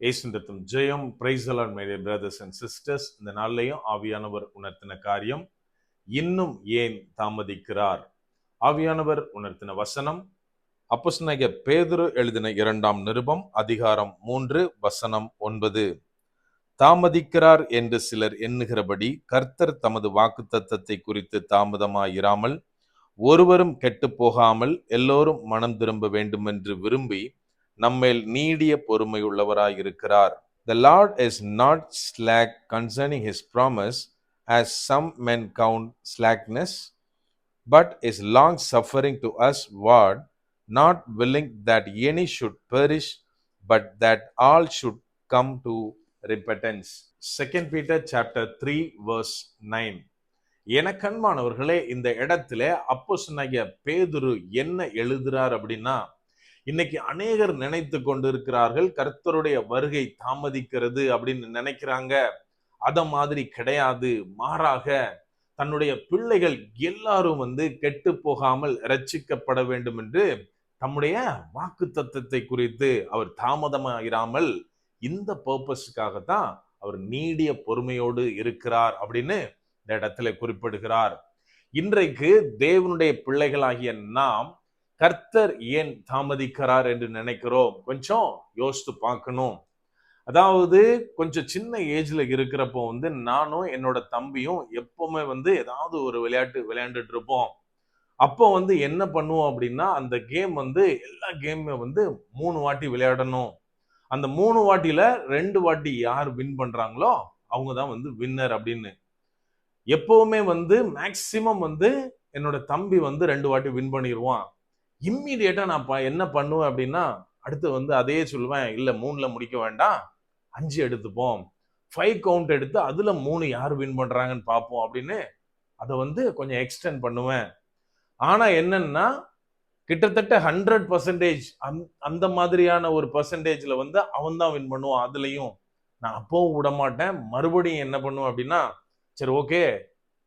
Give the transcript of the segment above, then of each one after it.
ஏசுண்டத்தும் ஜெயம். பிரைசலான் மைடிய பிரதர்ஸ் அண்ட் சிஸ்டர்ஸ் இந்த நாள்லையும் ஆவியானவர் உணர்த்தின காரியம் இன்னும் ஏன் தாமதிக்கிறார்? ஆவியானவர் உணர்த்தின வசனம் அப்போஸ்தலனாகிய பேதுரு எழுதின இரண்டாம் நிருபம் அதிகாரம் மூன்று வசனம் ஒன்பது. தாமதிக்கிறார் என்று சிலர் எண்ணுகிறபடி கர்த்தர் தமது வாக்குத்தத்தத்தை குறித்து தாமதமாயிராமல் ஒருவரும் கெட்டு போகாமல் எல்லோரும் மனம் திரும்ப வேண்டுமென்று விரும்பி நம்மேல் நீடிய பொறுமையுள்ளவராய் இருக்கிறார் the Lord is not slack concerning his promise as some men count slackness but is long suffering to us ward not willing that any should perish but that all should come to repentance second Peter chapter three verse nine என கண்மானவர்களே இந்த இடத்துல அப்போ சொன்னாங்க பேதுரு என்ன எழுதுறார் அப்படின்னா இன்னைக்கு அநேகர் நினைத்து கொண்டிருக்கிறார்கள் கர்த்தருடைய வருகை தாமதிக்கிறது அப்படின்னு நினைக்கிறாங்க. அத மாதிரி கிடையாது. மாறாக தன்னுடைய பிள்ளைகள் எல்லாரும் வந்து கெட்டு போகாமல் ரட்சிக்கப்பட வேண்டும் என்று தம்முடைய வாக்கு தத்துவத்தை குறித்து அவர் தாமதமாயிராமல் இந்த பர்பஸுக்காக தான் அவர் நீடிய பொறுமையோடு இருக்கிறார் அப்படின்னு இந்த இடத்துல குறிப்பிடுகிறார். இன்றைக்கு தேவனுடைய பிள்ளைகளாகிய நாம் கர்த்தர் ஏன் தாமதிக்கிறார் என்று நினைக்கிறோம்? கொஞ்சம் யோசித்து பார்க்கணும். அதாவது கொஞ்சம் சின்ன ஏஜ்ல இருக்கிறப்போ வந்து நானும் என்னோட தம்பியும் எப்பவுமே வந்து ஏதாவது ஒரு விளையாட்டு விளையாண்டுட்டு இருப்போம். அப்போ வந்து என்ன பண்ணுவோம் அப்படின்னா அந்த கேம் வந்து எல்லா கேமுமே வந்து மூணு வாட்டி விளையாடணும். அந்த மூணு வாட்டியில ரெண்டு வாட்டி யார் வின் பண்றாங்களோ அவங்க தான் வந்து வின்னர் அப்படின்னு. எப்பவுமே வந்து மேக்சிமம் வந்து என்னோட தம்பி வந்து ரெண்டு வாட்டி வின் பண்ணிடுவான் இம்மீடியட்டாக நான் ப- என்ன பண்ணுவேன் அப்படின்னா அடுத்து வந்து அதே சொல்லுவேன் இல்லை மூணில் முடிக்க வேண்டாம். அஞ்சு எடுத்துப்போம். ஃபைவ் கவுண்ட் எடுத்து அதில் மூணு யார் வின் பண்ணுறாங்கன்னு பார்ப்போம் அப்படின்னு அதை வந்து கொஞ்சம் எக்ஸ்டெண்ட் பண்ணுவேன். ஆனால் என்னன்னா கிட்டத்தட்ட ஹண்ட்ரட் பர்சன்டேஜ் அந்த மாதிரியான ஒரு பர்சன்டேஜில் வந்து அவன் தான் வின் பண்ணுவான் அதுலேயும். நான் அப்பவும் விட மாட்டேன். மறுபடியும் என்ன பண்ணுவேன் அப்படின்னா சரி ஓகே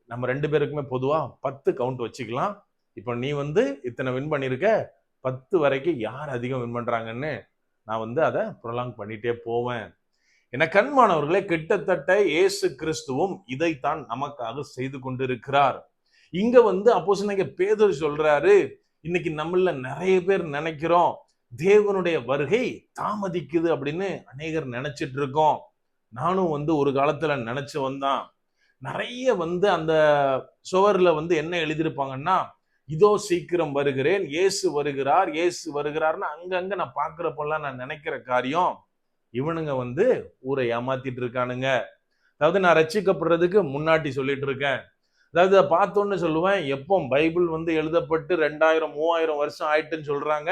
நம்ம ரெண்டு பேருக்குமே பொதுவாக பத்து கவுண்ட் வச்சுக்கலாம். இப்போ நீ வந்து இத்தனை வின் பண்ணியிருக்க பத்து வரைக்கும் யார் அதிகம் வின் பண்ணுறாங்கன்னு நான் வந்து அதை ப்ரொலாங் பண்ணிட்டே போவேன். என கண்மானவர்களே கிட்டத்தட்ட இயேசு கிறிஸ்துவும் இதைத்தான் நமக்காக செய்து கொண்டிருக்கிறார். இங்க வந்து அப்போ பேதர் சொல்றாரு இன்னைக்கு நம்மள நிறைய பேர் நினைக்கிறோம் தேவனுடைய வருகை தாமதிக்குது அப்படின்னு அநேகர் நினைச்சிட்டு இருக்கோம். நானும் வந்து ஒரு காலத்துல நினைச்சு வந்தான் நிறைய வந்து அந்த சுவர்ல வந்து என்ன எழுதியிருப்பாங்கன்னா இதோ சீக்கிரம் வருகிறேன் இயேசு வருகிறார் இயேசு வருகிறார்னு அங்கங்க நான் பார்க்குறப்பெல்லாம் நான் நினைக்கிற காரியம் இவனுங்க வந்து ஊரை ஏமாத்திட்டு இருக்கானுங்க. அதாவது நான் ரச்சிக்கப்படுறதுக்கு முன்னாடி சொல்லிட்டு இருக்கேன். அதாவது அதை பார்த்தோன்னு சொல்லுவேன் எப்போ பைபிள் வந்து எழுதப்பட்டு ரெண்டாயிரம் மூவாயிரம் வருஷம் ஆயிட்டுன்னு சொல்றாங்க.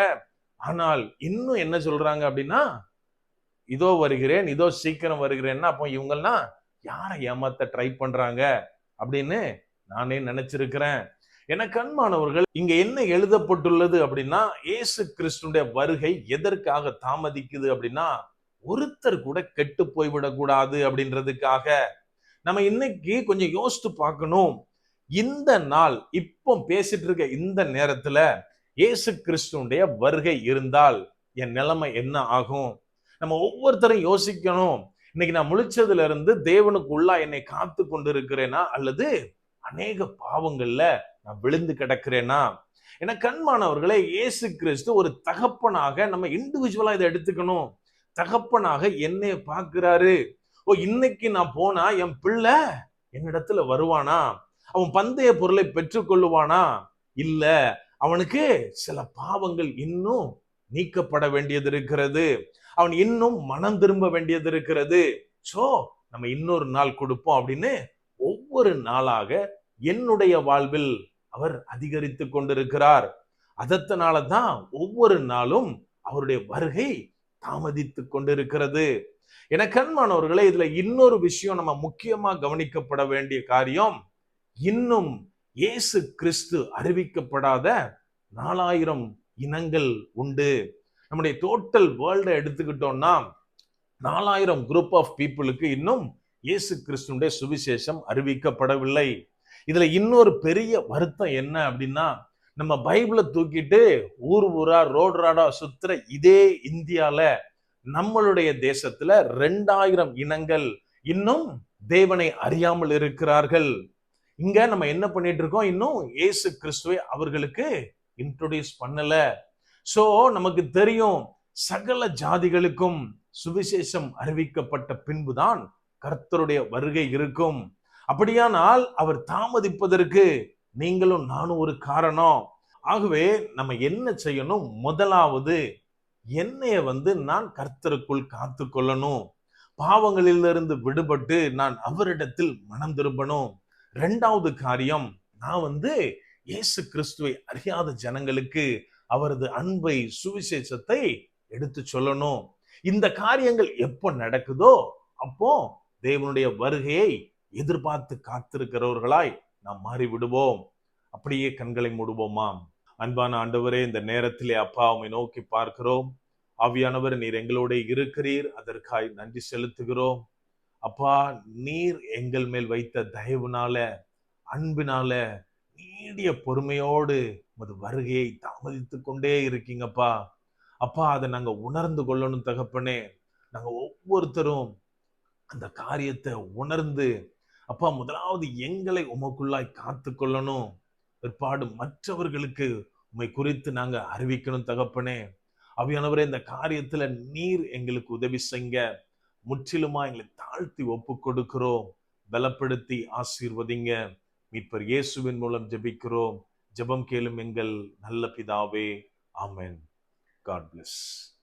ஆனால் இன்னும் என்ன சொல்றாங்க அப்படின்னா இதோ வருகிறேன் இதோ சீக்கிரம் வருகிறேன்னா அப்போ இவங்கெல்லாம் யாரை ஏமாத்த ட்ரை பண்றாங்க அப்படின்னு நானே நினைச்சிருக்கிறேன். என கண்மானவர்கள் இங்க என்ன எழுதப்பட்டுள்ளது அப்படின்னா ஏசு கிறிஸ்துடைய வருகை எதற்காக தாமதிக்குது அப்படின்னா ஒருத்தர் கூட கெட்டு போய்விடக்கூடாது அப்படின்றதுக்காக. நம்ம இன்னைக்கு கொஞ்சம் யோசித்து பார்க்கணும். இந்த நாள் இப்போ பேசிட்டு இருக்க இந்த நேரத்துல ஏசு கிறிஸ்துடைய வருகை இருந்தால் என் நிலைமை என்ன ஆகும்? நம்ம ஒவ்வொருத்தரும் யோசிக்கணும். இன்னைக்கு நான் முழிச்சதுல இருந்து தேவனுக்கு உள்ளா என்னை காத்து கொண்டு இருக்கிறேனா அல்லது அநேக பாவங்கள்ல நான் விழுந்து கிடக்கிறேனா? ஏன்னா கண்மானவர்களே இயேசு கிறிஸ்து ஒரு தகப்பனாக நம்ம இண்டிவிஜுவலா இதை எடுத்துக்கணும். தகப்பனாக என்னை பார்க்கிறாரு. ஓ இன்னைக்கு நான் போனா என் பிள்ளை என்னிடத்துல வருவானா? அவன் பந்தய பொருளை பெற்றுக்கொள்ளுவானா? இல்ல அவனுக்கு சில பாவங்கள் இன்னும் நீக்கப்பட வேண்டியது இருக்கிறது. அவன் இன்னும் மனம் திரும்ப வேண்டியது இருக்கிறது. சோ நம்ம இன்னொரு நாள் கொடுப்போம் அப்படின்னு ஒவ்வொரு நாளாக என்னுடைய வாழ்வில் அவர் அதிகரித்து கொண்டிருக்கிறார். அதனால தான் ஒவ்வொரு நாளும் அவருடைய வருகை தாமதித்து கொண்டிருக்கிறது. என கண்மானவர்களே இதுல இன்னொரு விஷயம் நம்ம முக்கியமா கவனிக்கப்பட வேண்டிய காரியம் இன்னும் இயேசு கிறிஸ்து அறிவிக்கப்படாத நாலாயிரம் இனங்கள் உண்டு. நம்முடைய டோட்டல் வேர்ல்டை எடுத்துக்கிட்டோம்னா நாலாயிரம் குரூப் ஆஃப் பீப்புளுக்கு இன்னும் இயேசு கிறிஸ்துடைய சுவிசேஷம் அறிவிக்கப்படவில்லை. இதுல இன்னொரு பெரிய வருத்தம் என்ன அப்படின்னா நம்ம பைபிளை தூக்கிட்டு ஊர் ஊரா ரோடு ராடா சுத்துற இதே இந்தியால நம்மளுடைய தேசத்துல ரெண்டாயிரம் இனங்கள் இன்னும் தேவனை அறியாமல் இருக்கிறார்கள். இங்க நம்ம என்ன பண்ணிட்டு இருக்கோம்? இன்னும் இயேசு கிறிஸ்துவை அவர்களுக்கு இன்ட்ரோடியூஸ் பண்ணல. சோ நமக்கு தெரியும் சகல ஜாதிகளுக்கும் சுவிசேஷம் அறிவிக்கப்பட்ட பின்புதான் கர்த்தருடைய வருகை இருக்கும். அப்படியானால் அவர் தாமதிப்பதற்கு நீங்களும் நானும் ஒரு காரணம். ஆகவே நம்ம என்ன செய்யணும்? முதலாவது என்னைய வந்து நான் கர்த்தருக்குள் காத்து கொள்ளணும். பாவங்களிலிருந்து விடுபட்டு நான் அவரிடத்தில் மனம் திரும்பணும். ரெண்டாவது காரியம் நான் வந்து இயேசு கிறிஸ்துவை அறியாத ஜனங்களுக்கு அவரது அன்பை சுவிசேஷத்தை எடுத்து சொல்லணும். இந்த காரியங்கள் எப்போ நடக்குதோ அப்போ தேவனுடைய வருகையை எதிர்பார்த்து காத்திருக்கிறவர்களாய் நாம் மாறிவிடுவோம். அப்படியே கண்களை மூடுவோமா அன்பான ஆண்டவரே இந்த நேரத்திலே அப்பா உமை நோக்கி பார்க்கிறோம். ஆவியானவர் நீர் எங்களோட இருக்கிறீர். அதற்காய் நன்றி செலுத்துகிறோம். அப்பா நீர் எங்கள் மேல் வைத்த தயவுனால அன்பினால நீடிய பொறுமையோடு உமது வருகையை தாமதித்து கொண்டே இருக்கீங்கப்பா அப்பா அதை நாங்க உணர்ந்து கொள்ளணும் தகப்பனே. நாங்க ஒவ்வொருத்தரும் அந்த காரியத்தை உணர்ந்து அப்பா முதலாவது எங்களை உமக்குள்ளாய் காத்து கொள்ளணும். பிற்பாடு மற்றவர்களுக்கு உம்மை குறித்து நாங்க அறிவிக்கணும் தகப்பனே. அவையானவரே இந்த காரியத்துல நீர் எங்களுக்கு உதவி செய்ங்க. முற்றிலுமா எங்களை தாழ்த்தி ஒப்பு கொடுக்கிறோம். பலப்படுத்தி ஆசீர்வதிங்க. மீட்பர் இயேசுவின் மூலம் ஜெபிக்கிறோம். ஜெபம் கேளும் எங்கள் நல்ல பிதாவே. ஆமென். God plus